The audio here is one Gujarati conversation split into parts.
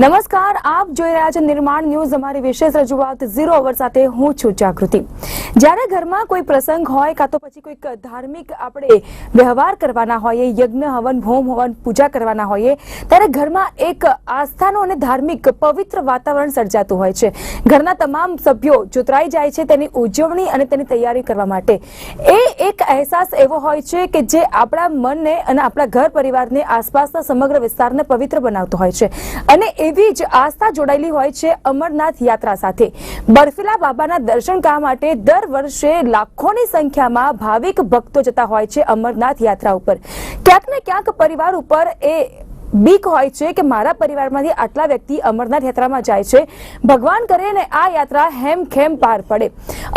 નમસ્કાર, આપ જોઈ રહ્યા છો નિર્માણ ન્યૂઝ. અમારી વિશેષ રજૂઆત ઝીરો અવર સાથે. હું છું જાગૃતિ. જ્યારે ઘરમાં કોઈ પ્રસંગ હોય કાં તો પછી કોઈક ધાર્મિક આપણે વ્યવહાર કરવાના હોઈએ, યજ્ઞ હવન, હોમ હવન, પૂજા કરવાના હોઈએ, ત્યારે ઘરમાં એક આસ્થાનું અને ધાર્મિક પવિત્ર વાતાવરણ સર્જાતું હોય છે. ઘરના તમામ સભ્યો જોતરાઈ જાય છે તેની ઉજવણી અને તેની તૈયારી કરવા માટે. એ એક અહેસાસ એવો હોય છે કે જે આપણા મનને અને આપણા ઘર પરિવારને આસપાસના સમગ્ર વિસ્તારને પવિત્ર બનાવતો હોય છે. અને એવી જ આસ્થા જોડાયેલી હોય છે અમરનાથ યાત્રા સાથે. બર્ફીલા બાબાના દર્શન કરવા માટે દર વર્ષે લાખોની સંખ્યામાં ભાવિક ભક્તો જતા હોય છે અમરનાથ યાત્રા ઉપર. ક્યાંક ને ક્યાંક પરિવાર ઉપર એ બીક હોય છે કે મારા પરિવારમાંથી આટલા વ્યક્તિ અમરનાથ યાત્રામાં જાય છે. ભગવાન કરે ને આ યાત્રા હેમખેમ પાર પડે.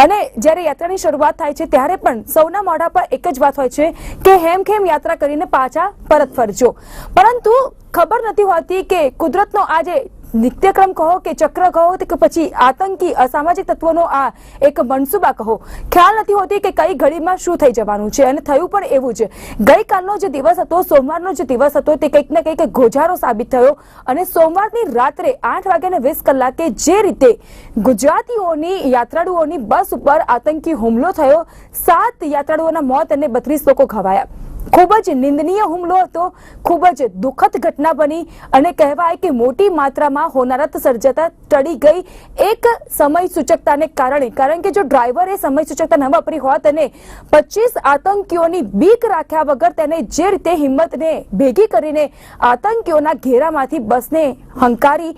અને જ્યારે યાત્રાની શરૂઆત થાય છે ત્યારે પણ સૌના મોઢા પર એક જ વાત હોય છે કે હેમખેમ યાત્રા કરીને પાછા પરત ફરજો. પરંતુ ખબર નથી હોતી કે કુદરતનો આ જે નિત્યક્રમ કહો કે ચક્ર કહો કે પછી આતંકી, અસામાજિક તત્વોનો આ એક મનસુબા કહો. ખ્યાલ નથી હોતી કે કઈ ઘડીમાં શું થઈ જવાનું છે અને થયું પણ એવું છે ગઈકાલનો જે દિવસ હતો, સોમવારનો જે દિવસ હતો તે કંઈક ને કંઈક ગોજારો સાબિત થયો અને સોમવારની રાત્રે આઠ વાગ્યાને વીસ કલાકે જે રીતે ગુજરાતીઓની યાત્રાળુઓની બસ ઉપર આતંકી હુમલો થયો, સાત યાત્રાળુઓના મોત અને બત્રીસ લોકો ઘવાયા. ખૂબ જ નિંદનીય હુમલો હતો. ખૂબ જ દુઃખદ ઘટના બની અને કહેવાય કે મોટી માત્રામાં હોનારત સર્જાતા ટળી ગઈ. એક સમય સૂચકતાને કારણે, કારણ કે જો ડ્રાઈવરે સમય સૂચકતા ન વાપરી હોત અને પચીસ આતંકીઓની બીક રાખ્યા વગર તેને જે રીતે હિંમતને ભેગી કરીને આતંકીઓના ઘેરામાંથી બસને હંકારી,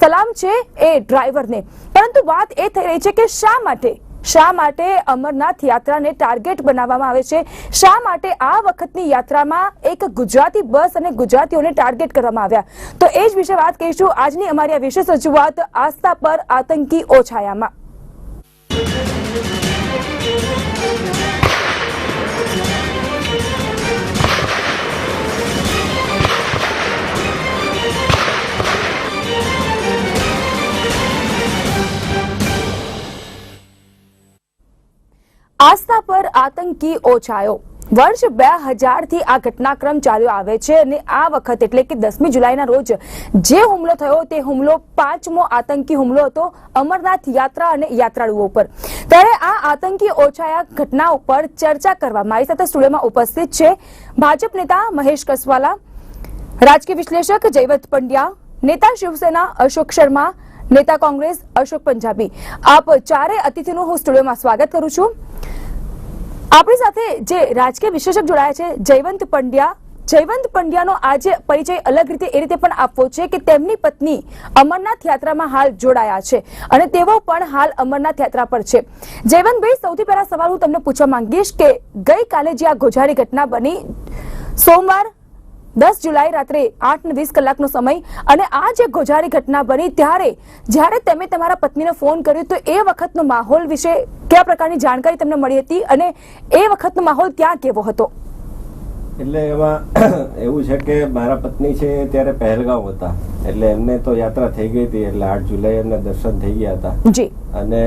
સલામ છે એ ડ્રાઈવરને. પરંતુ વાત એ થઈ રહી છે કે શા માટે શા માટે અમરનાથ યાત્રાને ટાર્ગેટ બનાવવામાં આવે છે? શા માટે આ વખતની યાત્રામાં એક ગુજરાતી બસ અને ગુજરાતીઓને ટાર્ગેટ કરવામાં આવ્યા? તો એ જ વિશે વાત કહીશું આજની અમારી આ વિશેષ રજૂઆત આસ્થા પર આતંકી ઓછાયામાં. આસ્થા પર આતંકી ઓછાયો. વર્ષ બે હજારથી આ ઘટનાક્રમ ચાલ્યો આવે છે અને આ વખત એટલે કે દસમી જુલાઈના રોજ જે હુમલો થયો તે હુમલો પાંચમો આતંકી હુમલો હતો અમરનાથ યાત્રા અને યાત્રાળુઓ ઉપર. ત્યારે આ આતંકી ઓછાયા ઘટના ઉપર ચર્ચા કરવા મારી સાથે સ્ટુડિયોમાં ઉપસ્થિત છે ભાજપ નેતા મહેશ કસવાલા, રાજકીય વિશ્લેષક જયવંત પંડ્યા, નેતા શિવસેના અશોક શર્મા નેતા કોંગ્રેસ અશોક પંજાબી. આપ ચારે અતિથિનું હું સ્ટુડિયોમાં સ્વાગત કરું છું. આપણી સાથે જે રાજકીય વિશેષક જોડાયા છે, જયવંત પંડ્યા. જયવંત પંડ્યાનો આજે પરિચય અલગ રીતે એ રીતે પણ આપવો છે કે તેમની પત્ની અમરનાથ યાત્રામાં હાલ જોડાયા છે અને તેઓ પણ હાલ અમરનાથ યાત્રા પર છે. જયવંતભાઈ, સૌથી પહેલા સવાલ હું તમને પૂછવા માંગીશ કે ગઈકાલે જે આ ગોઝારી ઘટના બની, સોમવાર દસ જુલાઈ રાત્રે આઠ ને વીસ કલાકનો સમય અને આ જે ગોઝારી ઘટના બની ત્યારે જ્યારે તમે તમારા પત્નીને ફોન કર્યો તો એ વખતનો માહોલ વિશે કયા પ્રકારની જાણકારી તમને મળી હતી અને એ વખતનો માહોલ ત્યાં કેવો હતો? એટલે એમાં એવું છે કે મારા પત્ની છે ત્યારે પહેલગામ હતા. એટલે એમને તો યાત્રા થઈ ગઈ હતી એટલે આઠ જુલાઈ એમને દર્શન થઈ ગયા હતા. જી. અને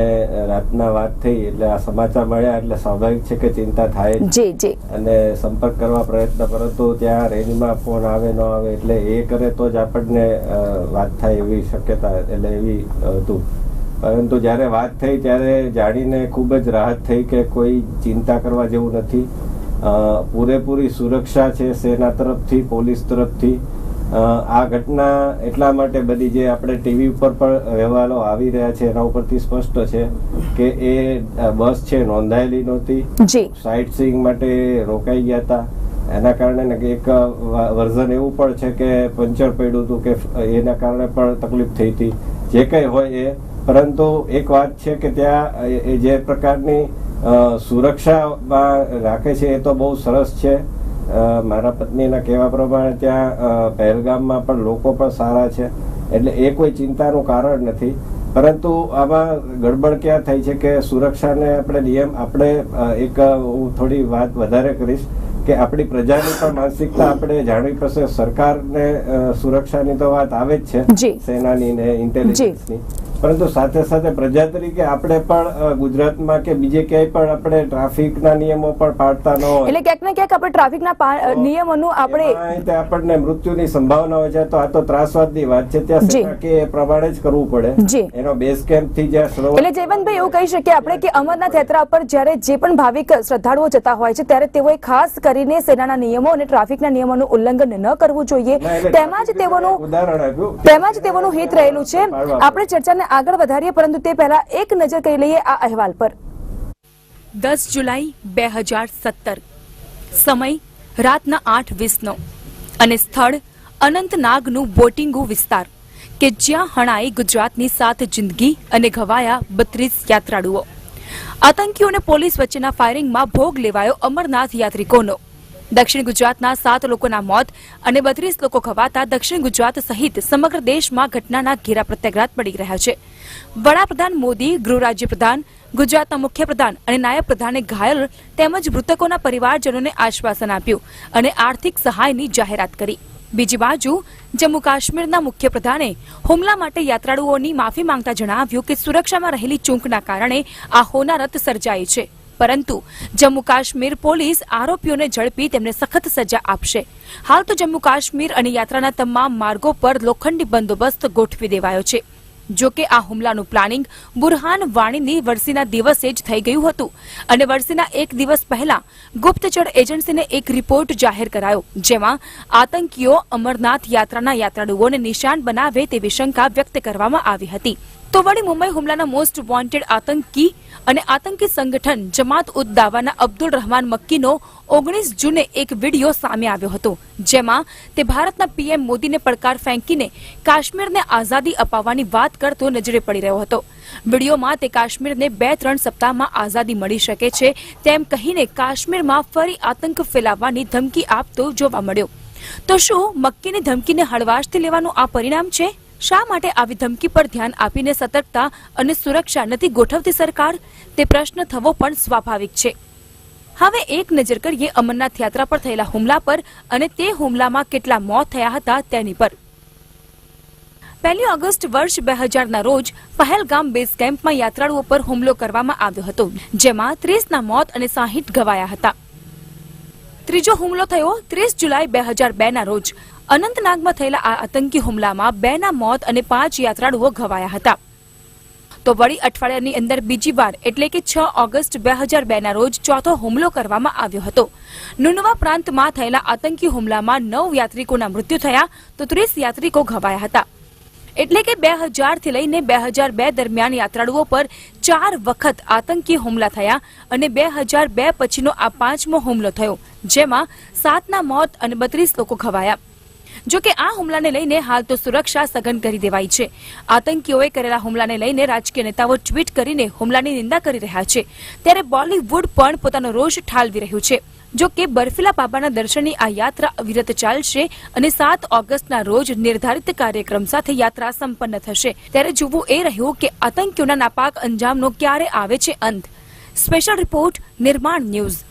રાતના વાત થઈ એટલે આ સમાચાર મળ્યા એટલે સ્વાભાવિક છે કે ચિંતા થાય જી. જી અને સંપર્ક કરવા પ્રયત્ન પરંતુ ત્યાં રેન્જમાં ફોન આવે ન આવે એટલે એ કરે તો જ આપણને વાત થાય એવી શક્યતા એટલે એવી હતું. પરંતુ જ્યારે વાત થઈ ત્યારે જાણીને ખૂબ જ રાહત થઈ કે કોઈ ચિંતા કરવા જેવું નથી. પૂરેપૂરી સુરક્ષા છે સેના તરફથી પોલીસ તરફથી. આ ઘટના એટલા માટે બધી જે આપણે ટીવી ઉપર પણ અહેવાલો આવી રહ્યા છે એના ઉપરથી સ્પષ્ટ છે કે એ બસ છે નોંધાયેલી નહોતી. સાઇટ સીઈંગ માટે રોકાઈ ગયા હતા. એના કારણે એક વર્ઝન એવું પણ છે કે પંચર પડ્યું હતું કે એના કારણે પણ તકલીફ થઈ હતી. જે કંઈ હોય એ. પરંતુ એક વાત છે કે ત્યાં એ- જે પ્રકારની સુરક્ષામાં રાખે છે એ તો બહુ સરસ છે. મારા પત્નીના કહેવા પ્રમાણે ત્યાં પહેલગામમાં પણ લોકો પણ સારા છે. એટલે એ કોઈ ચિંતાનું કારણ નથી. પરંતુ આમાં ગડબડ ક્યાં થઈ છે કે સુરક્ષાને આપણે નિયમ આપણે એક હું થોડી વાત વધારે કરીશ કે આપણી પ્રજાની પણ માનસિકતા આપણે જાણવી પડશે. સરકારને સુરક્ષાની તો વાત આવે જ છે. સેનાની ને ઇન્ટેલિજન્સની. પરંતુ સાથે સાથે પ્રજા તરીકે આપણે પણ ગુજરાતમાં કે બીજે ક્યાંય પણ આપણે ટ્રાફિકના નિયમો પણ પાડતા ન હોય. એટલે ક્યાંક ને ક્યાંક આપણે ટ્રાફિકના નિયમોનું આપણે આપણને મૃત્યુની સંભાવના હોય છે તો આ તો ત્રાસવાદની વાત છે. ત્યાં કે એ પ્રમાણે જ કરવું પડે. એનો બેઝ કેમ્પથી જ્યાં એટલે જયવંતભાઈ એવું કહી શકીએ આપણે કે અમરનાથ યાત્રા પર જ્યારે જે પણ ભાવિક શ્રદ્ધાળુઓ જતા હોય છે ત્યારે તેઓએ ખાસ કરીને સેનાના નિયમો અને ટ્રાફિકના નિયમોનું ઉલ્લંઘન ન કરવું જોઈએ. તેમાં જ તેઓનું ઉદાહરણ આપ્યું. તેમાં જ તેઓનું હિત રહેલું છે. આપણે ચર્ચાને આગળ વધારીએ, પરંતુ તે પહેલા એક નજર કરી લઈએ આ અહેવાલ પર. દસ જુલાઈ બે હજાર સત્તર. સમય રાતના આઠ વીસનો. અને સ્થળ અનંતનાગનું બોટિંગુ વિસ્તાર, કે જ્યાં હણાઈ ગુજરાતની સાત જિંદગી અને ઘવાયા બત્રીસ યાત્રાળુઓ. આતંકીઓ અને પોલીસ વચ્ચેના ફાયરિંગમાં ભોગ લેવાયો અમરનાથ યાત્રિકોનો. દક્ષિણ ગુજરાતના સાત લોકોના મોત અને બત્રીસ લોકો ખવાતા દક્ષિણ ગુજરાત સહિત સમગ્ર દેશમાં ઘટનાના ઘેરા પ્રત્યાઘાત પડી રહ્યા છે. વડાપ્રધાન મોદી, ગૃહ રાજ્યપ્રધાન, ગુજરાતના મુખ્યપ્રધાન અને નાયબ પ્રધાને ઘાયલ તેમજ મૃતકોના પરિવારજનોને આશ્વાસન આપ્યું અને આર્થિક સહાયની જાહેરાત કરી. બીજી બાજુ, જમ્મુ કાશ્મીરના મુખ્યપ્રધાને હુમલા માટે યાત્રાળુઓની માફી માંગતા જણાવ્યું કે સુરક્ષામાં રહેલી ચૂંકના કારણે આ હોનારત સર્જાઈ છે. પરંતુ જમ્મુ કાશ્મીર પોલીસ આરોપીઓને ઝડપી તેમને સખત સજા આપશે. હાલ તો જમ્મુ કાશ્મીર અને યાત્રાના તમામ માર્ગો પર લોખંડી બંદોબસ્ત ગોઠવી દેવાયો છે. જો કે આ હુમલાનું પ્લાનિંગ બુરહાન વાણીની વરસીના દિવસે જ થઈ ગયું હતું અને વરસીના એક દિવસ પહેલા ગુપ્તચર એજન્સીને એક રિપોર્ટ જાહેર કરાયો, જેમાં આતંકીઓ અમરનાથ યાત્રાના યાત્રાળુઓને નિશાન બનાવે તેવી શંકા વ્યક્ત કરવામાં આવી હતી. તો વળી મુંબઈ હુમલાના મોસ્ટ વોન્ટેડ આતંકી અને આતંકી સંગઠન જમાત ઉદ દાવાના અબ્દુલ રહેમાન મક્કીનો ઓગણીસ જૂને એક વીડિયો સામે આવ્યો હતો, જેમાં તે ભારતના પીએમ મોદીને પડકાર ફેંકીને કાશ્મીરને આઝાદી અપાવવાની વાત કરતો નજરે પડી રહ્યો હતો. વિડીયોમાં તે કાશ્મીરને બે ત્રણ સપ્તાહમાં આઝાદી મળી શકે છે તેમ કહીને કાશ્મીરમાં ફરી આતંક ફેલાવવાની ધમકી આપતો જોવા મળ્યો. તો શું મક્કીની ધમકીને હળવાશથી લેવાનું આ પરિણામ છે? શા માટે આવી ધમકી પર ધ્યાન આપીને સતર્કતા અને સુરક્ષા નથી ગોઠવતી સરકાર? તે પ્રશ્ન થવો પણ સ્વાભાવિક છે. હવે એક નજર કરીએ અમરનાથ યાત્રા પર થયેલા હુમલા પર અને તે હુમલામાં કેટલા મોત થયા હતા તેની પર. પહેલી ઓગસ્ટ વર્ષ બે હજારના રોજ પહેલગામ બેઝ કેમ્પમાં યાત્રાળુઓ પર હુમલો કરવામાં આવ્યો હતો, જેમાં ત્રીસના મોત અને સાહીઠ ઘવાયા હતા. ત્રીજો હુમલો થયો ત્રીસ જુલાઈ બે હજાર બે ના રોજ. અનંતનાગમાં થયેલા આ આતંકી હુમલામાં બે ના મોત અને પાંચ યાત્રાળુઓ ઘવાયા હતા. તો વળી અઠવાડિયાની અંદર બીજી વાર, એટલે કે છ ઓગસ્ટ બે હજાર બે ના રોજ, ચોથો હુમલો કરવામાં આવ્યો હતો. નુનવા પ્રાંતમાં થયેલા આતંકી હુમલામાં નવ યાત્રિકોના મૃત્યુ થયા, તો ત્રીસ યાત્રિકો ઘવાયા હતા. એટલે કે બે હજારથી લઈને બે હજાર બે દરમિયાન યાત્રાળુઓ પર ચાર વખત આતંકી હુમલા થયા અને બે હજાર બે પછીનો આ પાંચમો હુમલો થયો, જેમાં સાતના મોત અને બત્રીસ લોકો ઘવાયા. જો કે આ હુમલાને લઈને હાલ તો સુરક્ષા સઘન કરી દેવાઈ છે. આતંકીઓએ કરેલા હુમલાને લઈને રાજકીય નેતાઓ ટ્વીટ કરીને હુમલાની નિંદા કરી રહ્યા છે. ત્યારે બોલીવુડ પણ પોતાનો રોષ ઠાલવી રહ્યું છે. જો કે બર્ફીલા બાબાના દર્શનની આ યાત્રા અવિરત ચાલશે અને સાત ઓગસ્ટના રોજ નિર્ધારિત કાર્યક્રમ સાથે યાત્રા સંપન્ન થશે. ત્યારે જોવું એ રહ્યું કે આતંકીઓના નાપાક અંજામનો ક્યારે આવે છે અંત. Special report, Nirman news.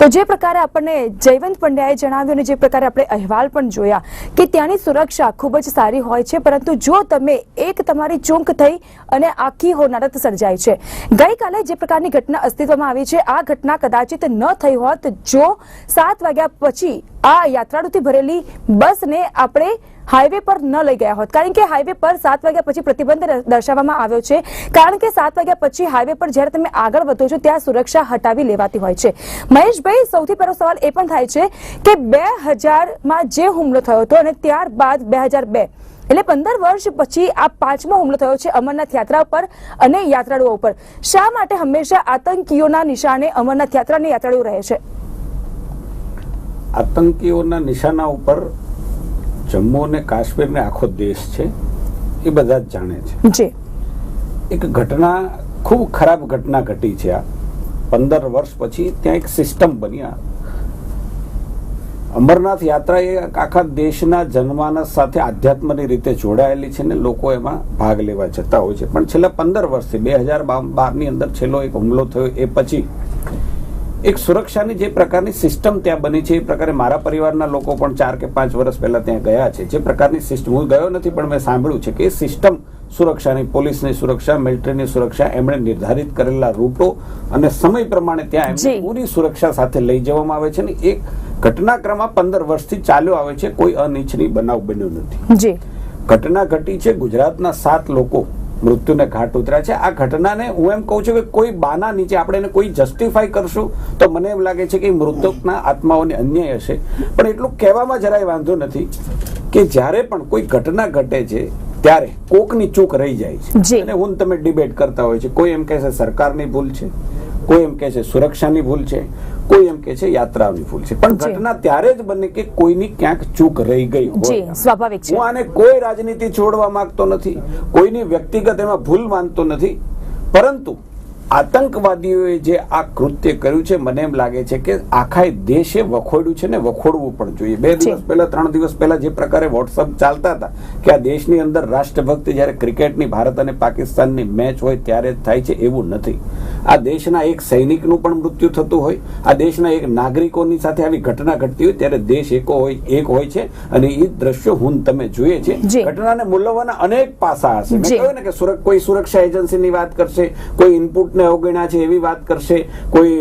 તો જે પ્રકારે આપણને જયવંત પંડ્યાએ જણાવ્યું અને જે પ્રકારે આપણે અહેવાલ પણ જોયા કે ત્યાંની સુરક્ષા ખૂબ જ સારી હોય છે, પરંતુ જો તમે એક તમારી ચૂંક થઈ અને આખી હોનારત સર્જાય છે. ગઈકાલે જે પ્રકારની ઘટના અસ્તિત્વમાં આવી છે, આ ઘટના કદાચિત ન થઈ હોત જો સાત વાગ્યા પછી આ યાત્રાળુથી ભરેલી બસને આપણે હાઈવે પર ન લઈ ગયા હોત. કારણ કે હાઈવે પર સાત વાગ્યા પછી પ્રતિબંધ દર્શાવવામાં આવ્યો છે. કારણ કે સાત વાગ્યા પછી હાઈવે પર જ્યારે તમે આગળ વધો છો, ત્યાં સુરક્ષા હટાવી લેવાતી હોય છે. મહેશભાઈ, સૌથી પહેલો સવાલ એ પણ થાય છે કે બે હજારમાં જે હુમલો થયો હતો અને ત્યારબાદ બે હજાર બે, એટલે પંદર વર્ષ પછી આ પાંચમો હુમલો થયો છે અમરનાથ યાત્રા પર અને યાત્રાળુઓ ઉપર. શા માટે હંમેશા આતંકીઓના નિશાને અમરનાથ યાત્રાને યાત્રાળુઓ રહે છે? આતંકીઓના નિશાના ઉપર જમ્મુ અને કાશ્મીરને આખો દેશ છે એ બધા જ જાણે છે. જી. એક ઘટના ખૂબ ખરાબ ઘટના ઘટી છે આ. પંદર વર્ષ પછી ત્યાં એક સિસ્ટમ બની અમરનાથ યાત્રા એ આખા દેશના જનમાનસ સાથે આધ્યાત્મની રીતે જોડાયેલી છે ને લોકો એમાં ભાગ લેવા જતા હોય છે. પણ છેલ્લા પંદર વર્ષથી બે હજાર બારની અંદર છેલ્લો એક હુમલો થયો એ પછી એક સુરક્ષાની જે પ્રકારની સિસ્ટમ ત્યાં બની છે એ પ્રકારે મારા પરિવારના લોકો પણ ચાર કે પાંચ વર્ષ પહેલા ત્યાં ગયા છે. જે પ્રકારની સિસ્ટમ હું ગયો નથી પણ મેં સાંભળ્યું છે કે એ સિસ્ટમ સુરક્ષાની પોલીસની સુરક્ષા મિલિટરીની સુરક્ષા એમણે નિર્ધારિત કરેલા રૂટો અને સમય પ્રમાણે ત્યાં એમને પૂરી સુરક્ષા સાથે લઈ જવામાં આવે છે ને એક ઘટનાક્રમમાં પંદર વર્ષથી ચાલ્યો આવે છે કોઈ અનિચ્છનીય બનાવ બન્યો નથી. ઘટના ઘટી છે ગુજરાતના સાત લોકો મૃત્યુને ઘાટ ઉતર્યા છે. આ ઘટનાને હું એમ કહું છું કે કોઈ બાના નીચે આપણે એને કોઈ જસ્ટિફાઈ કરશું તો મને એમ લાગે છે કે મૃતકના આત્માઓને અન્યાય હશે. પણ એટલું કહેવામાં જરાય વાંધો નથી કે જ્યારે પણ કોઈ ઘટના ઘટે છે ત્યારે કોકની ચૂક રહી જાય છે. અને હું તમે ડિબેટ કરતા હોય છે. કોઈ એમ કહે છે સરકારની ભૂલ છે કોઈ એમ કહે છે સુરક્ષાની ભૂલ છે કોઈ એમ કે છે યાત્રા ભૂલ છે. પણ ઘટના ત્યારે જ બને કે કોઈની ક્યાંક ચૂક રહી ગઈ હોય. સ્વાભાવિક છે. હું આને કોઈ રાજનીતિ છોડવા માંગતો નથી કોઈની વ્યક્તિગત એમાં ભૂલ માનતો નથી. પરંતુ આતંકવાદીઓએ જે આ કૃત્ય કર્યું છે મને એમ લાગે છે કે આખા દેશે વખોડ્યું છે ને વખોડવું પણ જોઈએ. બે દિવસ પહેલા ત્રણ દિવસ પહેલા જે પ્રકારે વોટ્સઅપ ચાલતા હતા કે આ દેશની અંદર રાષ્ટ્રભક્ત જ્યારે ક્રિકેટની ભારત અને પાકિસ્તાનની મેચ હોય ત્યારે જ થાય છે એવું નથી. આ દેશના એક સૈનિકનું પણ મૃત્યુ થતું હોય આ દેશના એક નાગરિકોની સાથે આવી ઘટના ઘટતી હોય ત્યારે દેશ એકો હોય એક હોય છે અને એ દ્રશ્યો હું તમે જોઈએ છે. ઘટનાને મૂલવવાના અનેક પાસા હશે. મેં કહ્યું ને કે કોઈ સુરક્ષા એજન્સીની વાત કરશે કોઈ ઇનપુટને અવગણ્યા છે એવી વાત કરશે. કોઈ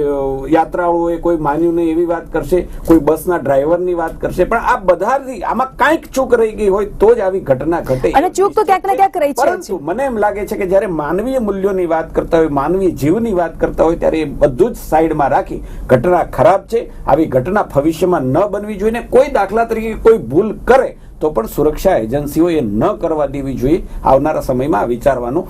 યાત્રાળુઓએ કોઈ માન્યું નહીં એવી વાત કરશે કોઈ બસના ડ્રાઈવરની વાત કરશે. પણ આ બધાથી આમાં કાંઈક ચૂક રહી ગઈ હોય તો જ આવી ઘટના ઘટે. અને ચૂક તો ક્યાંક ને ક્યાંક રહી છે. પરંતુ મને એમ લાગે છે કે જ્યારે માનવીય મૂલ્યોની વાત કરતા હોય માનવીય જીવની વાત કરતા હોય ત્યારે એ બધું જ સાઈડમાં રાખી ઘટના ખરાબ છે. આવી ઘટના ભવિષ્યમાં ન બનવી જોઈએ કોઈ દાખલા તરીકે કોઈ ભૂલ કરે તો પણ સુરક્ષા એજન્સીઓએ ન કરવા દેવી જોઈએ આવનારા સમયમાં વિચારવાનો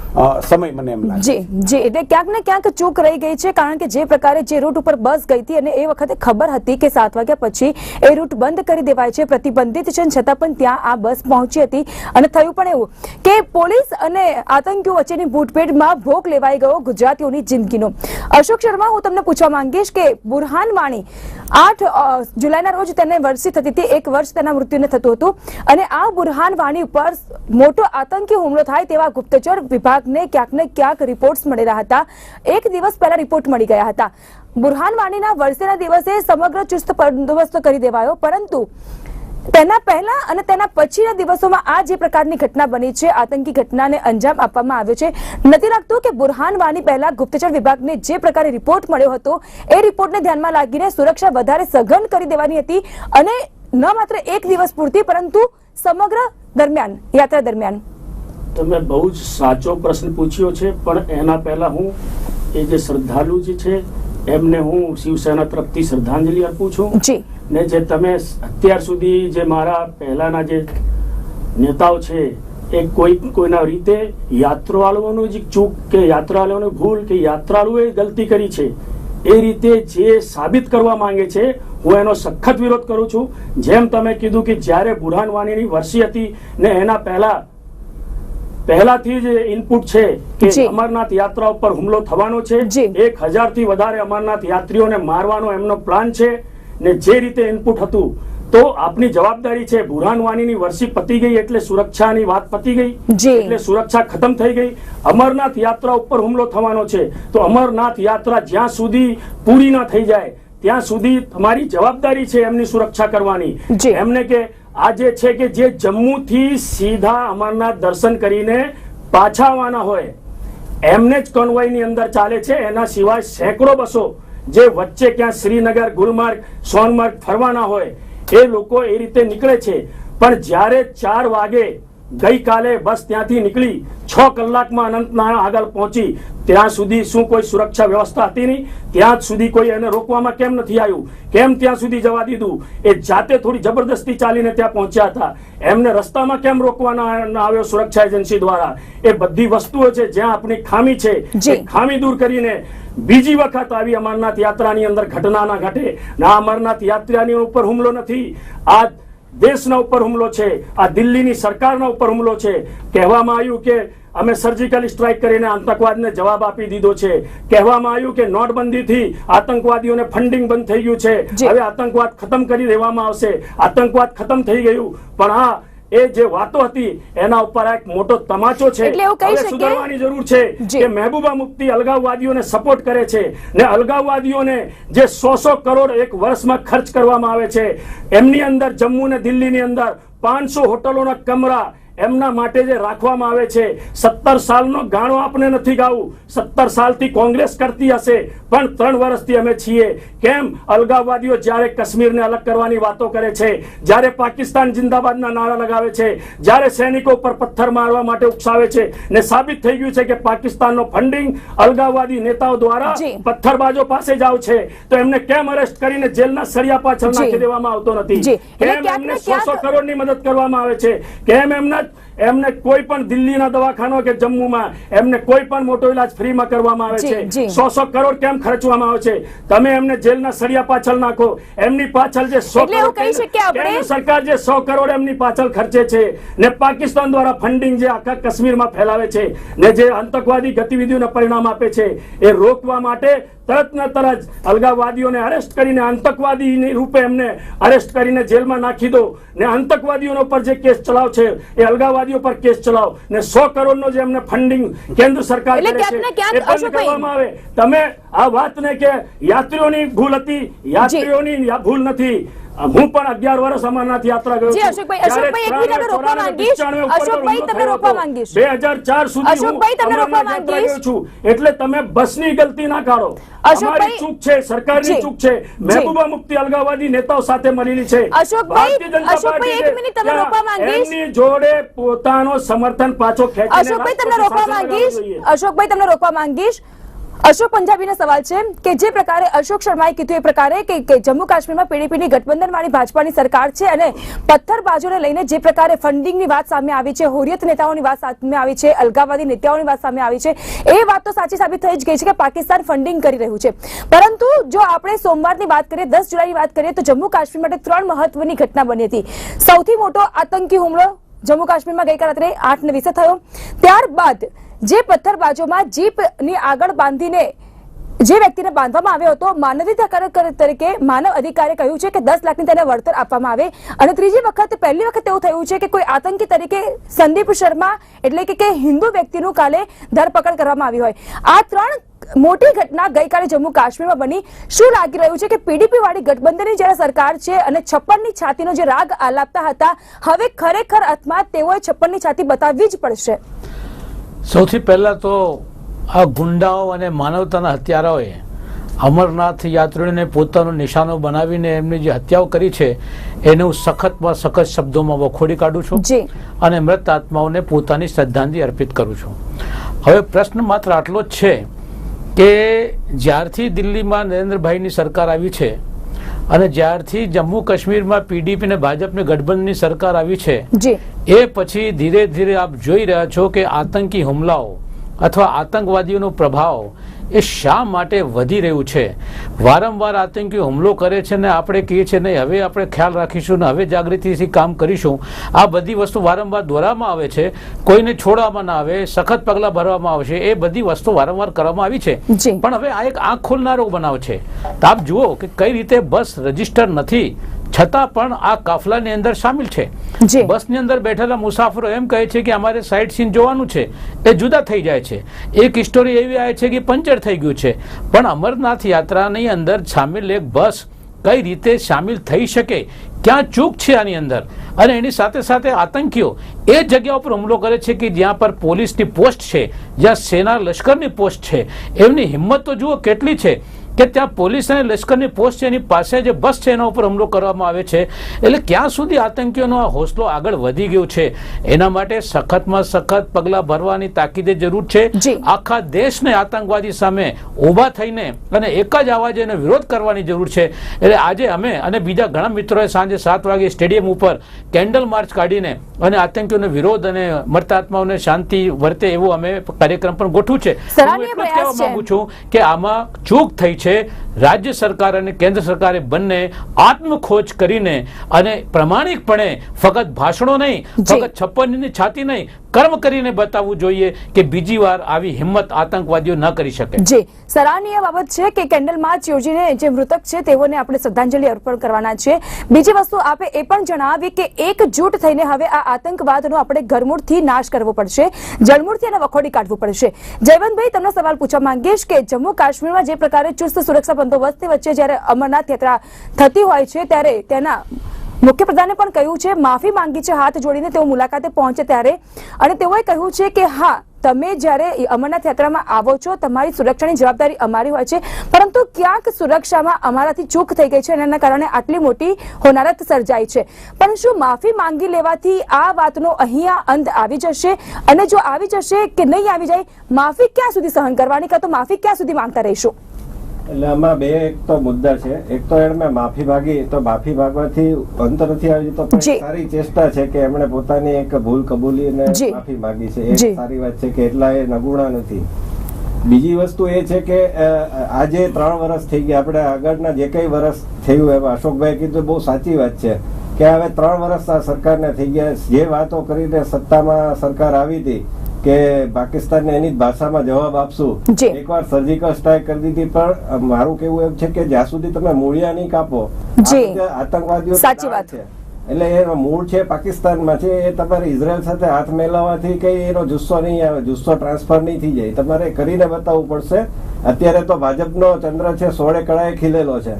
સમય મને એમ લાગે જી જી, એટલે ક્યાંક ને ક્યાંક ચૂક રહી ગઈ છે, કારણ કે જે પ્રકારે જે રૂટ ઉપર બસ ગઈ હતી અને એ વખતે ખબર હતી કે સાત વાગ્યા પછી એ રૂટ બંધ કરી દેવાય છે, પ્રતિબંધિત છે છતાં પણ ત્યાં આ બસ પહોંચી હતી. અને થયું પણ એવું કે પોલીસ અને આતંકીઓ વચ્ચેની ભૂટભેટમાં ભોગ લેવાઈ ગયો ગુજરાતીઓની જિંદગીનો. અશોક શર્મા, હું તમને પૂછવા માંગીશ કે બુરહાન વાણી આઠ જુલાઈના રોજ તેને વર્ષી થતી હતી, એક વર્ષ તેના મૃત્યુને થતું હતું. અને આ બુરહાન વાણી ઉપર મોટો આતંકી હુમલો થાય તેવા ગુપ્તચર વિભાગને ક્યાંક ને ક્યાંક રિપોર્ટ્સ મળી રહ્યા હતા. એક દિવસ પહેલા રિપોર્ટ મળી ગયા હતા. બુરહાન વાણીના વર્ષેના દિવસે સમગ્ર ચુસ્ત બંદોબસ્ત કરી દેવાયો, પરંતુ તેના પહેલા અને તેના પછીના દિવસોમાં આ જે પ્રકારની ઘટના બની છે આતંકી ઘટનાને અંજામ આપવામાં આવ્યો છે નથી લાગતું કે બુરહાન વાની પહેલા ગુપ્તચર વિભાગને જે પ્રકારે રિપોર્ટ મળ્યો હતો એ રિપોર્ટને ધ્યાનમાં લાગીને સુરક્ષા વધારે સઘન કરી દેવાની હતી અને ન માત્ર એક દિવસ પૂરતી પરંતુ સમગ્ર દરમિયાન યાત્રા દરમિયાન. તમે બહુ જ સાચો પ્રશ્ન પૂછ્યો છે પણ એના પહેલા હું એ જે શ્રદ્ધાળુ જે છે એમને હું શિવસેના તરફથી શ્રદ્ધાંજલિ અર્પું છું. જી. ને જે તમે અત્યાર સુધી જે મારા પહેલાના જે નેતાઓ છે એ કોઈ કોઈના રીતે યાત્રાળુઓનું જે ચૂક કે યાત્રાળુઓની ભૂલ કે યાત્રાળુએ ગલતી કરી છે એ રીતે જે સાબિત કરવા માંગે છે હું એનો સખત વિરોધ કરું છું. જેમ તમે કીધું કે જ્યારે બુરહાન વાણીની વર્ષી હતી ને એના પહેલા પહેલાથી જ ઇનપુટ છે કે. અમરનાથ યાત્રા ઉપર હુમલો થવાનો છે. એક હજારથી વધારે અમરનાથ યાત્રીઓને મારવાનો એમનો પ્લાન છે. ને જે રીતે ઇનપુટ હતું તો આપની જવાબદારી છે બુરહાન વાણીની વર્ષી પતી ગઈ એટલે સુરક્ષાની વાત પતી ગઈ. એટલે સુરક્ષા ખતમ થઈ ગઈ. અમરનાથ યાત્રા ઉપર હુમલો થવાનો છે. તો અમરનાથ યાત્રા જ્યાં સુધી પૂરી ના થઈ જાય ત્યાં સુધી તમારી જવાબદારી છે એમની સુરક્ષા કરવાની. એમને કે આ જે છે કે જે જમ્મુથી સીધા અમરનાથ દર્શન કરીને પાછા આવવાના હોય એમને જ કોન્વોયની અંદર ચાલે છે. એના સિવાય સેંકડો બસો જે વચ્ચે ક્યાં શ્રીનગર, ગુલમર્ગ, સોનમાર્ગ ફરવાના હોય, એ લોકો એ રીતે નીકળે છે. પણ જ્યારે ચાર વાગે ગઈકાલે બસ ત્યાંથી નીકળી છ કલાકમાં અનંતનાગ આગળ પહોંચી. ત્યાં સુધી શું કોઈ સુરક્ષા વ્યવસ્થા હતી નહીં? ત્યાં સુધી કોઈ એને રોકવામાં કેમ નથી આવ્યું? કેમ ત્યાં સુધી જવા દીધું? એ જાતે થોડી જબરદસ્તી ચાલીને ત્યાં પહોંચ્યા હતા. એમને રસ્તામાં કેમ રોકવાના આવ્યો સુરક્ષા એજન્સી દ્વારા? એ બધી વસ્તુઓ છે જ્યાં આપણી ખામી છે ખામી દૂર કરીને બીજી વખત આવી અમરનાથ યાત્રાની અંદર ઘટના ના ઘટે. ના અમરનાથ યાત્રાની ઉપર હુમલો નથી. આ દેશના ઉપર હુમલો છે આ દિલ્હીની સરકારના ઉપર હુમલો છે. કહેવામાં આવ્યું કે અમે સર્જિકલ સ્ટ્રાઇક કરીને આતંકવાદને જવાબ આપી દીધો છે. કહેવામાં આવ્યું કે નોટબંધીથી આતંકવાદીઓને ફંડિંગ બંધ થઈ ગયું છે. હવે આતંકવાદ ખતમ કરી દેવામાં આવશે. આતંકવાદ ખતમ થઈ ગયું. પણ આ એ જે વાતો હતી એના ઉપર એક મોટો તમાચો છે એટલે સુધારવાની જરૂર છે. કે મહેબૂબા મુફ્તી અલગાવવાદીઓને સપોર્ટ કરે છે ને અલગાવવાદીઓને જે સો સો કરોડ એક વર્ષમાં ખર્ચ કરવામાં આવે છે એમની અંદર જમ્મુ ને દિલ્હીની અંદર પાંચસો હોટલોના કમરા એમના માટે જે રાખવામાં આવે છે સત્તર સાલનો ગાણો આપણે નથી ગાવું. સત્તર સાલથી કોંગ્રેસ કરતી હશે પણ ત્રણ વર્ષથી અમે છીએ. કેમ? અલગાવવાદીઓ જ્યારે કાશ્મીરને અલગ કરવાની વાતો કરે છે જ્યારે પાકિસ્તાન જિંદાબાદના નારા લગાવે છે જ્યારે સૈનિકો પર પથ્થર મારવા માટે ઉકસાવે છે ને સાબિત થઈ ગયું છે કે પાકિસ્તાનનો ફંડિંગ અલગાવવાદી નેતાઓ દ્વારા પથ્થરબાજો પાસે જાવ છે. તો એમને કેમ અરેસ્ટ કરીને જેલના સળિયા પાછળ નાખી દેવામાં આવતો નથી? કેમ એમને સો સો કરોડની મદદ કરવામાં આવે છે? કેમ એમના એમને કોઈ પણ દિલ્હીના દવાખાનો કે જમ્મુમાં એમને કોઈ પણ મોટો ઇલાજ ફ્રીમાં કરવામાં આવે છે. સો સો કરોડ કેમ ખર્ચવામાં આવે છે? તમે એમને જેલના સળિયા પાછળ નાખો. એમની પાછળ જે સો કરોડ સરકાર જે સો કરોડ એમની પાછળ ખર્ચે છે ને પાકિસ્તાન દ્વારા ફંડિંગ જે આખા કાશ્મીરમાં ફેલાવે છે ને જે આતંકવાદી ગતિવિધિઓને પરિણામ આપે છે એ રોકવા માટે તરત ને તરત અલગાવવાદીઓને અરેસ્ટ કરીને આતંકવાદી રૂપે એમને અરેસ્ટ કરીને જેલમાં નાખી દો ને આતંકવાદીઓનો પર જે કેસ ચલાવ છે એ અલગાવવાદીઓ પર કેસ ચલાવ. ને સો કરોડનો જે એમને ફંડિંગ કેન્દ્ર સરકાર કરે છે એ બંધ કરવામાં આવે. તમે આ વાતને કે યાત્રીઓની ભૂલ હતી યાત્રીઓની ભૂલ નથી. હું પણ અગિયાર વર્ષ અમરનાથ યાત્રા ગયો જી, છું. અશોકભાઈ, જ્યારે અશોકભાઈ, એક મિનિટ આપણે રોકવા 94 માંગીશ. 95 ઉપર અશોકભાઈ, હુમલો તમને થયો રોકવા હતો. માંગીશ. 2004 સુધી હું અશોકભાઈ, તમને રોકવા અમરનાથ યાત્રા માંગીશ. ગયો છું એટલે તમે બસની ગલતી ના કાઢો અમારી ચૂક છે સરકારની. ચૂક છે મહેબૂબા મુક્તિ અલગાવવાદી નેતાઓ સાથે મળેલી છે ભારતીય જનતા પાર્ટી. એમની જોડે પોતાનો સમર્થન પાછો ખેંચી અશોકભાઈ તમને રોકવા માંગીશ. અશોકભાઈ તમને રોકવા માંગીશ અશોક પંજાબીનો સવાલ છે કે જે પ્રકારે અશોક શર્માએ કીધું એ પ્રકારે કે જમ્મુ કાશ્મીરમાં પીડીપીની ગઠબંધન વાળી ભાજપાની સરકાર છે અને પથ્થરબાજોને લઈને જે પ્રકારે ફંડિંગની વાત સામે આવી છે, હોરિયત નેતાઓની વાત સામે આવી છે, અલગાવાદી નેતાઓની વાત સામે આવી છે, એ વાત તો સાચી સાબિત થઈ જ ગઈ છે કે પાકિસ્તાન ફંડિંગ કરી રહ્યું છે. પરંતુ જો આપણે સોમવારની વાત કરીએ, દસ જુલાઈની વાત કરીએ, તો જમ્મુ કાશ્મીર માટે ત્રણ મહત્વની ઘટના બની હતી. સૌથી મોટો આતંકી હુમલો જમ્મુ કાશ્મીરમાં ગઈકાલ રાત્રે આઠ ને વીસે થયો. ત્યારબાદ જે પથ્થરબાજોમાં જીપની આગળ બાંધીને જે વ્યક્તિને બાંધવામાં આવ્યો હતો માનવાધિકાર તરીકે માનવ અધિકારે કહ્યું છે કે દસ લાખની તેને વળતર આપવામાં આવે. અને ત્રીજી વખત, પહેલી વખત એવું થયું છે કે કોઈ આતંકી તરીકે સંદીપ શર્મા એટલે કે હિન્દુ વ્યક્તિનું કાલે ધરપકડ કરવામાં આવી હોય. આ ત્રણ મોટી ઘટના ગઈકાલે જમ્મુ કાશ્મીરમાં બની. શું લાગી રહ્યું છે કે પીડીપી વાળી ગઠબંધનની જ્યારે સરકાર છે અને છપ્પનની છાતીનો જે રાગ આલાપતા હતા, હવે ખરેખર અર્થમાં તેઓએ છપ્પનની છાતી બતાવવી જ પડશે? સૌથી પહેલાં તો આ ગુંડાઓ અને માનવતાના હત્યારાઓએ અમરનાથ યાત્રીઓને પોતાનું નિશાનો બનાવીને એમની જે હત્યાઓ કરી છે એને હું સખતમાં સખત શબ્દોમાં વખોડી કાઢું છું અને મૃત આત્માઓને પોતાની શ્રદ્ધાંજલિ અર્પિત કરું છું. હવે પ્રશ્ન માત્ર આટલો જ છે કે જ્યારથી દિલ્હીમાં નરેન્દ્રભાઈની સરકાર આવી છે અને જ્યારથી જમ્મુ કાશ્મીરમાં પીડીપી અને ભાજપની ગઠબંધનની સરકાર આવી છે એ પછી ધીરે ધીરે આપ જોઈ રહ્યા છો કે આતંકી હુમલાઓ અથવા આતંકવાદીઓનો પ્રભાવ એ શા માટે વધી રહ્યું છે? વારંવાર આતંકીઓ હુમલો કરે છે ને આપણે કહીએ છીએ નહીં હવે આપણે ખ્યાલ રાખીશું ને હવે જાગૃતિથી કામ કરીશું. આ બધી વસ્તુ વારંવાર દોરવામાં આવે છે. કોઈને છોડવામાં ના આવે સખત પગલાં ભરવામાં આવશે એ બધી વસ્તુ વારંવાર કરવામાં આવી છે. પણ હવે આ એક આંખ ખોલનારો બનાવ છે. તો આપ જુઓ કે કઈ રીતે બસ રજિસ્ટર નથી. છતાં પણ આ કાફલાની અંદર સામેલ છે. બસની અંદર બેઠેલા મુસાફરો એમ કહે છે કે અમારે સાઇટ સીન જોવાનું છે. એ જુદા થઈ જાય છે. એક હિસ્ટોરી એવી આવે છે કે પંચર થઈ ગયું છે. પણ અમરનાથ યાત્રાની અંદર સામેલ એક બસ કઈ રીતે સામેલ થઈ શકે? ક્યાં ચૂક છે આની અંદર? અને એની સાથે સાથે આતંકીઓ એ જગ્યા ઉપર હુમલો કરે છે કે જ્યાં પર પોલીસની પોસ્ટ છે જ્યાં સેના લશ્કરની પોસ્ટ છે. એમની હિંમત તો જુઓ કેટલી છે. કે ત્યાં પોલીસ અને લશ્કરની પોસ્ટ છે એની પાસે જે બસ છે એના ઉપર હુમલો કરવામાં આવે છે. એટલે ક્યાં સુધી આતંકીઓનો આ હોસલો આગળ વધી ગયો છે એના માટે સખતમાં સખત પગલાં ભરવાની તાકીદે જરૂર છે. આખા દેશને આતંકવાદી સામે ઊભા થઈને અને એક જ અવાજે એનો વિરોધ કરવાની જરૂર છે. એટલે આજે અમે અને બીજા ઘણા મિત્રોએ સાંજે સાત વાગે સ્ટેડિયમ ઉપર કેન્ડલ માર્ચ કાઢીને અને આતંકીઓનો વિરોધ અને મરતા આત્માઓને શાંતિ વર્તે એવો અમે કાર્યક્રમ પણ ગોઠવું છે. હું એટલું જ કહેવા. માંગુ છું કે આમાં ચૂક થઈ છે રાજ્ય સરકાર અને કેન્દ્ર સરકારે બંને આત્મખોજ કરીને અને પ્રમાણિકપણે ફક્ત ભાષણો નહીં ફક્ત છપ્પનની છાતી નહીં કર્મ કરીને બતાવવું જોઈએ કે બીજી વાર આવી હિંમત આતંકવાદીઓ ન કરી શકે. જી, સરાહનીય બાબત છે કે કેન્ડલ માર્ચ યોજીને જે મૃતક છે તેઓને આપણે શ્રદ્ધાંજલિ અર્પણ કરવાના છે. બીજી વસ્તુ આપે એ પણ જણાવી કે એકજૂટ થઈને હવે આ આતંકવાદનો આપણે ઘરમૂળથી નાશ કરવો પડશે, જળમૂળથી એને વખોડી કાઢવું પડશે. જયવંતભાઈ, તમને સવાલ પૂછવા માંગીશ કે જમ્મુ કાશ્મીરમાં જે પ્રકારે ચુસ્ત સુરક્ષા બંદોબસ્ત વચ્ચે જ્યારે અમરનાથ યાત્રા થતી હોય છે, ત્યારે તેના મુખ્યપ્રધાને પણ કહ્યું છે, માફી માંગી છે, હાથ જોડીને તેઓ મુલાકાતે પહોંચે ત્યારે. અને તેઓએ કહ્યું છે કે, હા, તમે જ્યારે અમરનાથ યાત્રામાં આવો છો, તમારી સુરક્ષાની જવાબદારી અમારી હોય છે, પરંતુ ક્યાંક સુરક્ષામાં અમારાથી ચૂક થઈ ગઈ છે અને એના કારણે આટલી મોટી હોનારત સર્જાઈ છે. પણ શું માફી માંગી લેવાથી આ વાતનો અહીંયા અંત આવી જશે? અને જો આવી જશે કે નહીં આવી જાય, માફી ક્યાં સુધી સહન કરવાની? કાં તો માફી ક્યાં સુધી માંગતા રહીશું? એટલે આમાં બે એક તો મુદ્દા છે. એક તો એમણે માફી ભાગી તો માફી ભાગવાથી અંત નથી આવી તો સારી ચેષ્ટા છે કે એમણે પોતાની એક ભૂલ કબૂલી અને માફી માંગી છે. એ સારી વાત છે કે એટલા એ નગુણા નથી. બીજી વસ્તુ એ છે કે આજે ત્રણ વર્ષ થઈ ગયા. આપણે આગળના જે કઈ વર્ષ થયું એમાં અશોકભાઈ કીધું બહુ સાચી વાત છે કે હવે ત્રણ વર્ષ આ સરકારને થઈ ગયા. જે વાતો કરીને સત્તામાં સરકાર આવી હતી કે પાકિસ્તાનને એની ભાષામાં જવાબ આપશું એકવાર સર્જિકલ સ્ટ્રાઇક કરી દીધી પણ મારું કેવું એમ છે કે જ્યાં સુધી તમે મૂળિયા નહીં કાપો. આતંકવાદીઓ સાચી વાત. છે એટલે એનો મૂળ છે પાકિસ્તાનમાં છે એ તમારે ઇઝરાયલ સાથે હાથ મેલાવવાથી કઈ એનો જુસ્સો નહીં આવે જુસ્સો ટ્રાન્સફર નહીં થઈ જાય તમારે કરીને બતાવવું પડશે અત્યારે તો ભાજપનો ચંદ્ર છે સોળે કળાએ ખીલેલો છે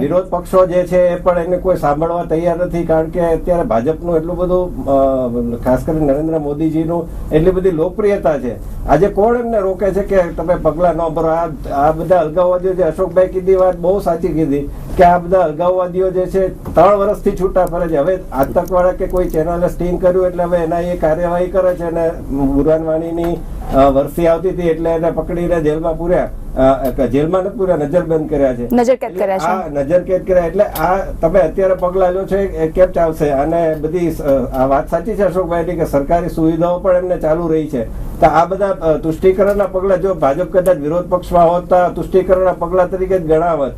વિરોધ પક્ષો જે છે એ પણ એને કોઈ સાંભળવા તૈયાર નથી કારણ કે અત્યારે ભાજપનું એટલું બધું ખાસ કરીને નરેન્દ્ર મોદીજીનું એટલી બધી લોકપ્રિયતા છે આજે કોણ એમને રોકે છે કે તમે પગલાં ન ભરો આ આ બધા અલગાવવાદીઓ જે અશોકભાઈ કીધી વાત બહુ સાચી કીધી કે આ બધા અલગાવવાદીઓ જે છે ત્રણ વર્ષથી છૂટા ફરે છે હવે આતંકવાળા કે કોઈ ચેનલે સ્ટિંગ કર્યું એટલે હવે એના એ કાર્યવાહી કરે છે અને બુરહાન વાણીની અ, વરસી આવતી હતી એટલે એને પકડીને જેલમાં પૂર્યા. જેલમાં નથી પૂર્યા નજરબંધ કર્યા છે. નજરકેદ કર્યા છે. નજરકેદ કર્યા એટલે આ તમે અત્યારે પગલા લો છો એ કેમ ચાલશે? અને બધી આ વાત સાચી છે અશોકભાઈ કે સરકારી સુવિધાઓ પણ એમને ચાલુ રહી છે. તો આ બધા તુષ્ટિકરણના પગલા જો ભાજપ કદાચ વિરોધ પક્ષમાં હોત તો તુષ્ટિકરણના પગલા તરીકે જ ગણાવત.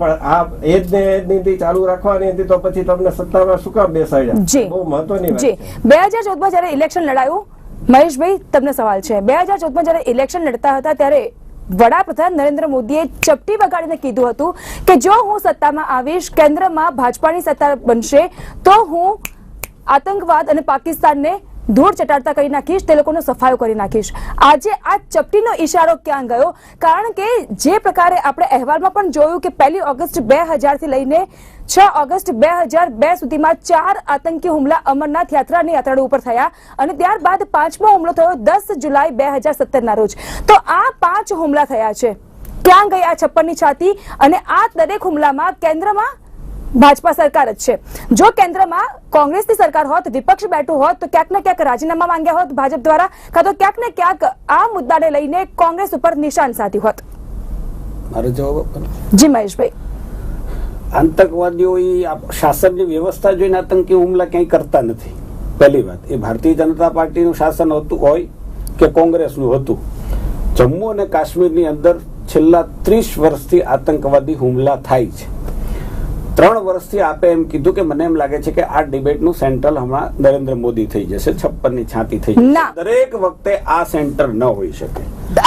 પણ આ એ જ ને એ જ નીતિ ચાલુ રાખવાની હતી તો પછી તમને સત્તામાં શું કામ બેસાડ્યા? બહુ મહત્વની વાત બે હજાર ચૌદમાં જયારે ઇલેક્શન લડાયું મહેશભાઈ, તમને સવાલ છે. બે હજાર ચૌદમાં જ્યારે ઇલેક્શન લડતા હતા, ત્યારે વડાપ્રધાન નરેન્દ્ર મોદીએ ચપટી વગાડીને કીધું હતું કે જો હું સત્તામાં આવીશ, કેન્દ્રમાં ભાજપાની સત્તા બનશે, તો હું આતંકવાદ અને પાકિસ્તાનને ધૂળ ચટાડતા કરી નાખીશ, તે લોકોનો સફાયો કરી નાખીશ. આજે આ ચપટીનો ઇશારો ક્યાં ગયો? કારણ કે જે પ્રકારે આપણે અહેવાલમાં પણ જોયું કે પહેલી ઓગસ્ટ બે હજારથી લઈને છ ઓગસ્ટ બે હજાર બે સુધીમાં ચાર આતંકી હુમલા અમરનાથ યાત્રાની યાત્રાળુ ઉપર થયા અને ત્યારબાદ પાંચમો હુમલો થયો દસ જુલાઈ બે હજાર સત્તરના રોજ. તો આ પાંચ હુમલા થયા છે. ક્યાં ગઈ આ છપ્પનની છાતી? અને આ દરેક હુમલામાં કેન્દ્રમાં ભાજપા સરકાર જ છે. જો કેન્દ્રમાં કોંગ્રેસની સરકાર હોત વિપક્ષ બેઠું હોત તો ક્યાંક ને ક્યાંક રાજીનામા માંગ્યા હોત ભાજપ દ્વારા કાં તો ક્યાંક ને ક્યાંક આ મુદ્દાને લઈને કોંગ્રેસ ઉપર નિશાન સાધ્યું હોત. મારો જવાબ આપવાનો. જી મહેશભાઈ. આતંકવાદીઓ શાસનની વ્યવસ્થા જોઈને આતંકી હુમલા ક્યાંય કરતા નથી. પહેલી વાત એ ભારતીય જનતા પાર્ટીનું શાસન હતું હોય કે કોંગ્રેસનું હતું. જમ્મુ અને કાશ્મીરની અંદર છેલ્લા ત્રીસ વર્ષથી આતંકવાદી હુમલા થાય છે. ત્રણ વર્ષથી આપે એમ કીધું કે મને એમ લાગે છે કે આ ડિબેટનું સેન્ટ્રલ હમણાં નરેન્દ્ર મોદી થઈ જશે છપ્પનની છાતી થઈ ના. જશે દરેક વખતે આ સેન્ટર ન હોઈ શકે.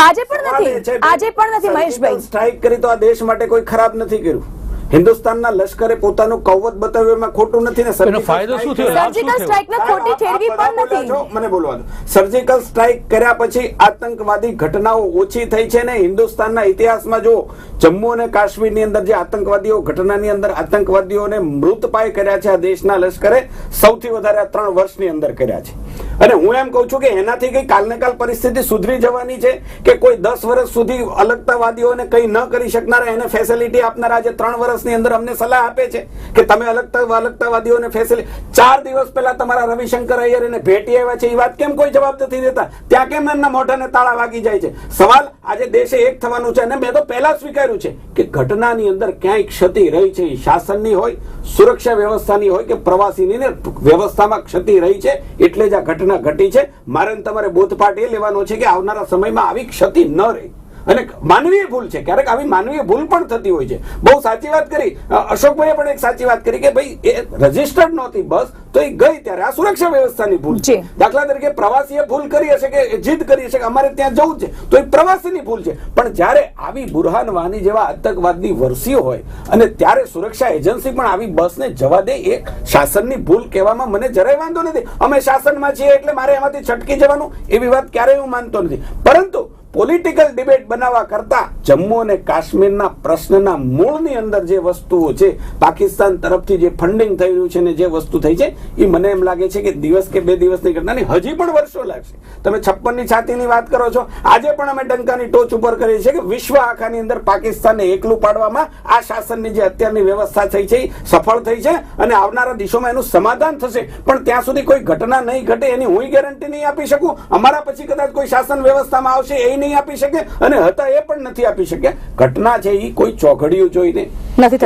આજે પણ નથી આજે પણ નથી મહેશભાઈ. સ્ટ્રાઇક કરી તો આ દેશ માટે કોઈ ખરાબ નથી કર્યું. હિન્દુસ્તાનના લશ્કરે પોતાનું કૌવત બતાવ્યું એમાં ખોટું નથી ને ફાયદો શું થયો? સર્જિકલ? સ્ટ્રાઇકને ખોટી ઠેરવી પણ નથી મને બોલવા દો સર્જિકલ સ્ટ્રાઇક કર્યા પછી આતંકવાદી ઘટનાઓ ઓછી થઈ છે ને હિન્દુસ્તાનના ઇતિહાસમાં જો જમ્મુ અને કાશ્મીરની અંદર જે આતંકવાદીઓ ઘટનાની અંદર આતંકવાદીઓને મૃતપાય કર્યા છે આ દેશના લશ્કરે સૌથી વધારે આ ત્રણ વર્ષની અંદર કર્યા છે અને હું એમ કહું છું કે એનાથી કઈ કાલને કાલ પરિસ્થિતિ સુધરી જવાની છે કે કોઈ દસ વર્ષ સુધી અલગતાવાદીઓને કઈ ન કરી શકનારા એને ફેસિલિટી આપનારા આજે ત્રણ વર્ષની અંદર અમને સલાહ આપે છે કે તમે અલગતા અલગતાવાદીઓને ફેસિલિટી ચાર દિવસ પહેલા તમારા રવિશંકર અય્યર એને ભેટી આવ્યા છે, એ વાત કેમ કોઈ જવાબ નથી દેતા? ત્યાં કેમ એમના મોઢાને તાળા વાગી જાય છે? સવાલ આજે દેશે એક થવાનું છે અને મેં તો પહેલા સ્વીકાર્યું છે કે ઘટનાની અંદર ક્યાંય ક્ષતિ રહી છે એ શાસનની હોય, સુરક્ષા વ્યવસ્થાની હોય કે પ્રવાસીની ને વ્યવસ્થામાં ક્ષતિ રહી છે, એટલે જ આ ઘટના ઘટી છે. મારે તમારે બોધપાઠ એ લેવાનો છે કે આવનારા સમયમાં આવી ક્ષતિ ન રહે. અને માનવીય ભૂલ છે. ક્યારેક આવી માનવીય ભૂલ પણ થતી હોય છે. બહુ સાચી વાત કરી. અશોકભાઈએ પણ એક સાચી વાત કરી કે ભાઈ એ રજીસ્ટર્ડ નહોતી બસ તો એ ગઈ ત્યારે. આ સુરક્ષા વ્યવસ્થાની ભૂલ છે. દાખલા તરીકે પ્રવાસીએ ભૂલ કરી હશે કે જીદ કરી હશે કે અમારે ત્યાં જવું છે. તો એ પ્રવાસીની ભૂલ છે. પણ જ્યારે આવી બુરહાન વાની જેવા આતંકવાદની વરસીઓ હોય અને ત્યારે સુરક્ષા એજન્સી પણ આવી બસને જવા દે એ શાસનની ભૂલ કહેવામાં મને જરાય વાંધો નથી. અમે શાસનમાં છીએ એટલે મારે એમાંથી છટકી જવાનું. એવી વાત ક્યારેય હું માનતો નથી. પરંતુ પોલિટિકલ ડિબેટ બનાવવા કરતા જમ્મુ અને કાશ્મીરના પ્રશ્નના મૂળની અંદર જે વસ્તુઓ છે, પાકિસ્તાન તરફથી જે ફંડિંગ થઈ રહ્યું છે ને જે વસ્તુ થઈ છે એ મને એમ લાગે છે કે દિવસ કે બે દિવસની ઘટના નહીં હજી પણ વર્ષો લાગશે. તમે છપ્પનની છાતીની વાત કરો છો, આજે પણ અમે ડંકાની ટોચ ઉપર કરીએ છીએ કે વિશ્વ આખાની અંદર પાકિસ્તાનને એકલું પાડવામાં આ શાસનની જે અત્યારની વ્યવસ્થા થઈ છે સફળ થઈ છે અને આવનારા દિવસોમાં એનું સમાધાન થશે. પણ ત્યાં સુધી કોઈ ઘટના નહીં ઘટે એની હું ગેરંટી નહીં આપી શકું. અમારા પછી કદાચ કોઈ શાસન વ્યવસ્થામાં આવશે, એ નહીં આપી શકે અને હતા એ પણ નથી આપી શકે. ઘટના છે એ કોઈ ચોઘડીઓ જોઈને.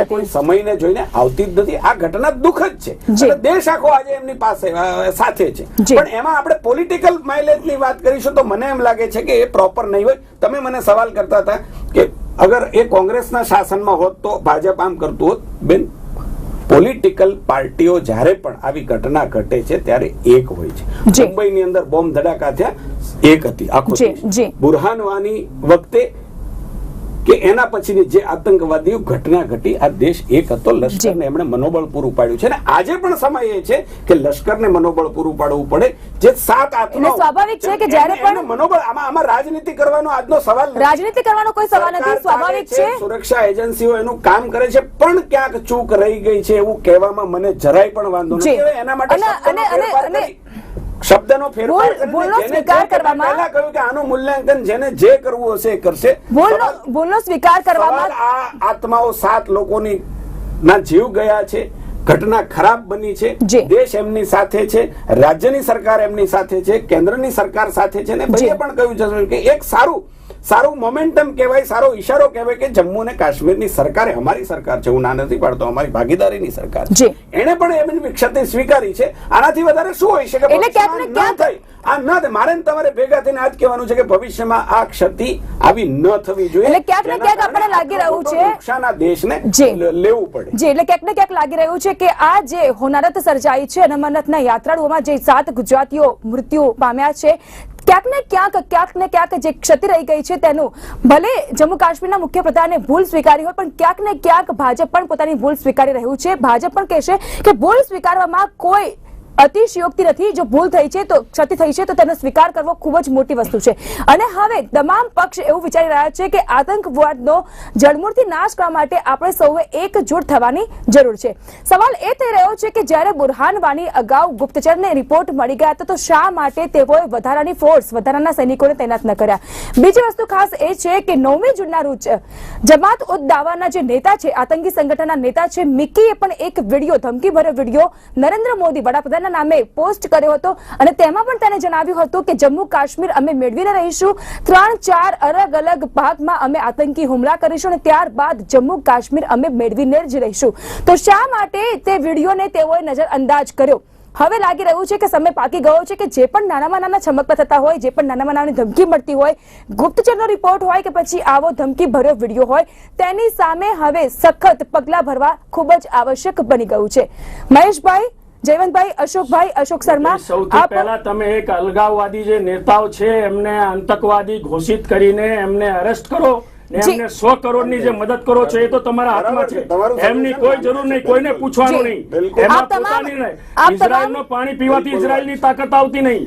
કોઈ સમયને જોઈને આવતી જ નથી. આ ઘટના દુઃખદ છે. દેશ આખો આજે એમની પાસે સાથે છે. પણ એમાં આપણે પોલિટિકલ માઇલેજની વાત કરીશું તો મને એમ લાગે છે કે એ પ્રોપર નહીં હોય. તમે મને સવાલ કરતા હતા કે અગર એ કોંગ્રેસના શાસનમાં હોત તો ભાજપ આમ કરતું હોત? બેન પોલિટિકલ પાર્ટીઓ જ્યારે પણ આવી ઘટના ઘટે છે ત્યારે એક હોય છે. મુંબઈની અંદર બોમ્બ ધડાકા થયા એક હતી. આખું બુરહાન વાની વખતે કે એના પછીની જે આતંકવાદીઓ ઘટના ઘટી આ દેશ એક હતો લશ્કરને એમણે મનોબળ પૂરું પાડ્યું છે. અને આજે પણ સમય એ છે કે લશ્કરને મનોબળ પૂરું પાડવું પડે. જે સાત આત્મા સ્વાભાવિક છે કે જ્યારે પણ- મનોબળ આમાં આમાં રાજનીતિ કરવાનો આજનો સવાલ રાજનીતિ કરવાનો કોઈ સવાલ નથી સ્વાભાવિક છે સુરક્ષા એજન્સીઓ એનું કામ કરે છે પણ ક્યાંક ચૂક રહી ગઈ છે એવું કહેવામાં મને જરાય પણ વાંધો. નથી. એના માટે અને- અને- અને-. શબ્દનો ફેરફાર ભૂલનો સ્વીકાર કરવામાં- પહેલા કહ્યું કે આનું મૂલ્યાંકન જેને જે કરવું હશે એ કરશે. સવાલ- ભૂલનો સ્વીકાર કરવામાં આ આત્માઓ સાત લોકોની ના જીવ ગયા છે. ઘટના ખરાબ બની છે. દેશ એમની સાથે છે. રાજ્યની સરકાર એમની સાથે છે. કેન્દ્રની સરકાર સાથે છે ને ભાઈએ. પણ કહ્યું છે કે એક સારું સારું મોમેન્ટમ કહેવાય સારો ઈશારો કહેવાય કે જમ્મુ અને કાશ્મીરની સરકારે અમારી સરકાર છે હું ના નથી પાડતો અમારી ભાગીદારીની સરકાર છે. એણે પણ એમની ક્ષતિ સ્વીકારી છે. આનાથી વધારે શું હોઈ શકે? એટલે ને થાય. આ ન થાય. મારે તમારે ભેગા થઈને આજ કહેવાનું છે કે ભવિષ્યમાં આ ક્ષતિ આવી ન થવી જોઈએ. એટલે ક્યાંક ને ક્યાંક આપણને લાગી રહ્યું છે- નુકસાન આ દેશને લેવું પડે. જે એટલે ક્યાંક ને ક્યાંક લાગી રહ્યું છે કે આ જે હોનારત સર્જાઈ છે અને અમરનાથના યાત્રાળુઓમાં જે સાત ગુજરાતીઓ મૃત્યુ પામ્યા છે ક્યાંક ને ક્યાંક ક્યાંક ને ક્યાંક જે ક્ષતિ રહી ગઈ છે તેનું ભલે જમ્મુ કાશ્મીરના મુખ્ય પ્રધાને ભૂલ સ્વીકારી હોય, પણ ક્યાંક ને ક્યાંક ભાજપ પણ પોતાની ભૂલ સ્વીકારી રહ્યું છે. ભાજપ પણ કહેશે કે ભૂલ સ્વીકારવામાં કોઈ અતિશયોક્તિ નથી, જો ભૂલ થઈ છે તો, ક્ષતિ થઈ છે તો તેનો સ્વીકાર કરવો ખૂબ જ મોટી વસ્તુ છે. અને હવે તમામ પક્ષ એવું વિચારી રહ્યા છે કે આતંકવાદનો જડમૂળથી નાશ કરવા માટે આપણે સૌએ એકજૂટ થવાની જરૂર છે. સવાલ એ થઈ રહ્યો છે કે જ્યારે બુરહાન વાની અગાઉ ગુપ્તચરને રિપોર્ટ મળી ગયા તો શા માટે તેઓએ વધારાની ફોર્સ વધારાના સૈનિકોને તૈનાત ન કર્યા? બીજી વસ્તુ ખાસ એ છે કે નવમી જૂનના રોજ, જમાત ઉદ દાવાના જે નેતા છે, આતંકી સંગઠનના નેતા છે મિકીએ પણ એક વીડિયો, ધમકીભર્યો વીડિયો નરેન્દ્ર મોદી વડાપ્રધાનના નામે પોસ્ટ કર્યો હતો અને તેમાં પણ તેને જણાવ્યું હતું કે જમ્મુ કાશ્મીર અમે મેળવીને રહીશું. ત્રણ, ચાર અલગ અલગ ભાગમાં અમે આતંકી હુમલા કરીશું અને ત્યારબાદ જમ્મુ કાશ્મીર અમે મેળવીને જ રહીશું. તો શા માટે તે વિડીયોને તેઓએ નજર અંદાજ કર્યો? હવે લાગી રહ્યું છે કે સમય પાકી ગયો છે કે જે પણ નાનામાં નાના છમકતા થતા હોય, જે પણ નાનામાં નાની ધમકી મળતી હોય, ગુપ્તચરનો રિપોર્ટ હોય કે પછી આવો ધમકી ભર્યો વીડિયો હોય, તેની સામે હવે સખત પગલાં ભરવા ખૂબ જ આવશ્યક બની ગયું છે. મહેશભાઈ જયવંતભાઈ અશોકભાઈ અશોક શર્મા સૌથી પહેલા તમે એક અલગાવવાદી જે નેતાઓ છે એમને આતંકવાદી ઘોષિત કરીને એમને અરેસ્ટ કરો. ને. એમને સો કરોડની જે મદદ કરો છો એ તો તમારા હાથમાં છે. એમની કોઈ જરૂર નહીં કોઈને પૂછવાનું નહીં. એમાં પોતાની નહીં. ઇઝરાયલ નો પાણી પીવાથી ઇઝરાયલની તાકાત આવતી નહીં.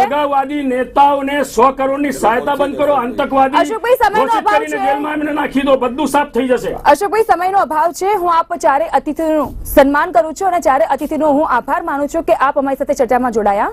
અલગાવવાદી નેતાઓને સો કરોડની સહાયતા બંધ કરો આતંકવાદી અશોકભાઈ, સમયનો ઘોષિત કરીને જેલમાં એમને નાખી દો બધું સાફ થઈ જશે. અશોકભાઈ સમયનો અભાવ છે. હું આપ ચારે અતિથિનું સન્માન કરું છું અને ચારે અતિથિનો હું આભાર માનું છું કે આપ અમારી સાથે ચર્ચામાં જોડાયા.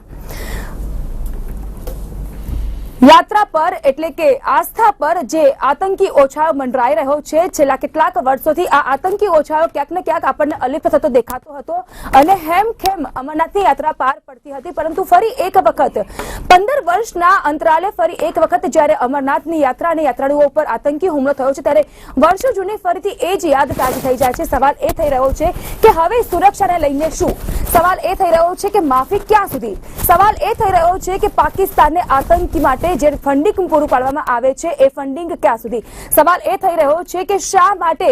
યાત્રા પર, એટલે કે આસ્થા પર જે આતંકી ઓછાળો મંડરાઈ રહ્યો છેલ્લા કેટલાક વર્ષોથી આ આતંકી ઓછાળો ક્યાંક ને ક્યાંક આપણને અલિપ્ત થતો દેખાતો હતો અને હેમ ખેમ અમરનાથની યાત્રા પાર પડતી હતી. પરંતુ ફરી એક વખત, પંદર વર્ષના અંતરાલે ફરી એક વખત જ્યારે અમરનાથની યાત્રા અને યાત્રાળુઓ પર આતંકી હુમલો થયો છે, ત્યારે વર્ષો જૂની ફરીથી એ જ યાદ તાજી થઈ જાય છે. સવાલ એ થઈ રહ્યો છે કે હવે સુરક્ષાને લઈને શું? સવાલ એ થઈ રહ્યો છે કે માફી ક્યાં સુધી? સવાલ એ થઈ રહ્યો છે કે પાકિસ્તાનને આતંકી માટે જે ફંડિંગ પૂરું પાડવામાં આવે છે, એ ફંડિંગ ક્યાં સુધી? સવાલ એ થઈ રહ્યો છે કે શા માટે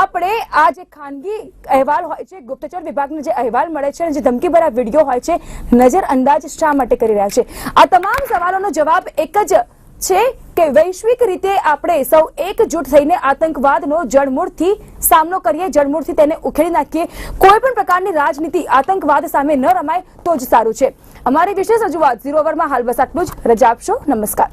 આપણે આ જે ખાનગી અહેવાલ હોય છે, ગુપ્તચર વિભાગનો જે અહેવાલ મળે છે જે ધમકીભરા વીડિયો હોય છે નજર અંદાજ શા માટે કરી રહ્યા છે? આ તમામ સવાલોનો જવાબ એક જ છે કે વૈશ્વિક રીતે આપણે સૌ એકજૂટ થઈને આતંકવાદનો જડમૂળથી સામનો કરીએ, જડમૂળથી તેને ઉખેડી નાખીએ, કોઈ પણ પ્રકારની રાજનીતિ આતંકવાદ સામે ન રમાય, તો જ સારું છે. અમારી વિશેષ રજૂઆત ઝીરો ઓવરમાં હાલ બસ આટલું જ. રજા આપશો. નમસ્કાર.